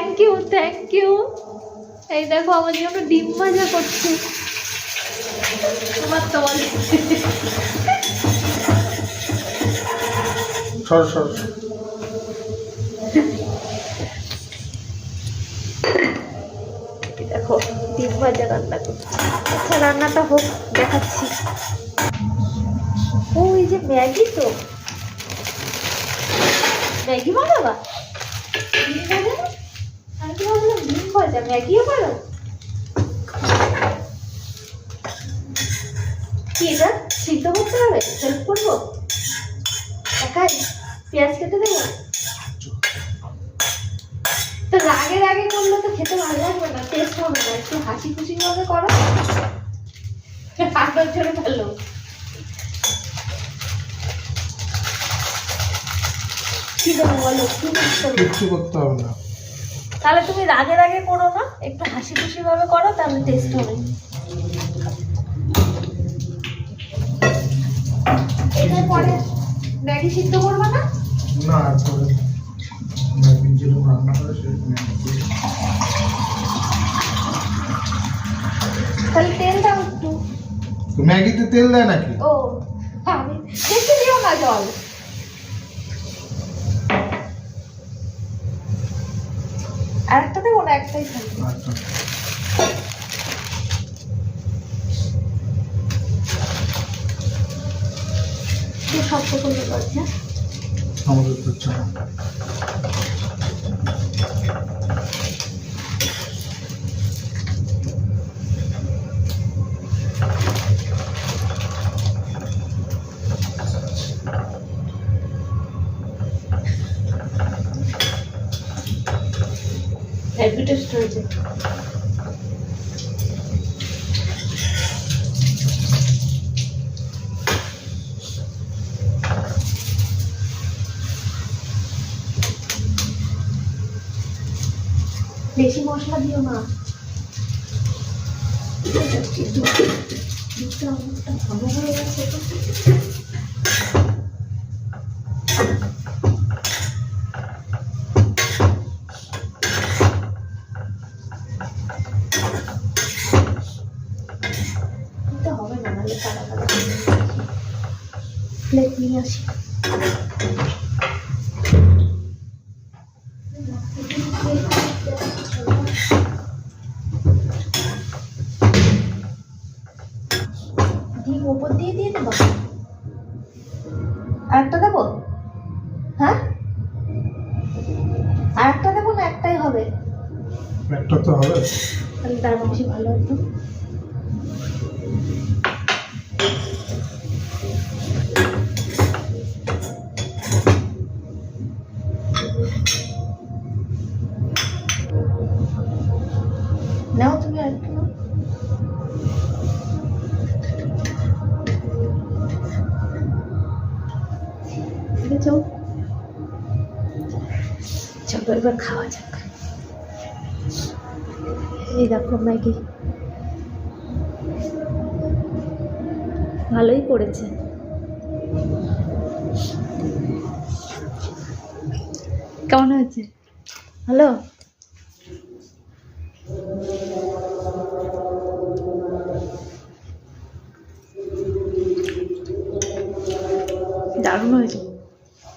Thank you thank you এই দেখো আমার জন্য ডিম ভাজা করছে। তোমার তল। সর সর। দেখো ডিম ভাজা রান্না করছি। আচ্ছা রান্নাটা হোক দেখাচ্ছি। ও এই যে ম্যাগি তো। ম্যাগি বানাবা ডিম ভাজা না? আমি তো ভাবলাম ভাজা ম্যাগিও পারো কি এটা? সিদ্ধ করতে হবে? হেল্প করব? একাই পেঁয়াজ কেটে দেবো? তো রাগের আগে করলে তো খেতে ভালো লাগবে না টেস্ট হবে না, একটু হাসি খুশি ভাবে করো। আটর ঝরে ফেলল কি দেবো বলো? কি করতে হবে না। তাহলে তুমি রাগে রাগে করো না একটু হাসি খুশি ভাবে করো তাহলে টেস্ট হবে। পরে ম্যাগি সিদ্ধ করবে না। তাহলে একটু। তো ম্যাগিতে তেল দেয় নাকি? ও আমি বেশি দিও না জল। আর একটা দেবো না একটাই থাকবে শক্ত করলে পারছি হ্যাঁ? আমাদের তো হেভি টেস্ট হয়েছে বেশি মশলা দিও না। দুধটা অনেকটা ঘন হয়ে গেছে দিতে হবে না নাহলে কাদা কাদা প্লেট নিয়ে আসি ডিম ওপর দিয়ে দিয়ে দেবো আরেকটা দেবো? হ্যাঁ? আরেকটা দেবো না একটাই হবে? একটা তো হবে। তাহলে তার বেশি ভালো হতো। আছে চলো এবার খাওয়া যাক। এই দেখো, ম্যাগি। ভালোই করেছে কেমন হয়েছে? হ্যালো দারুণ হয়েছে।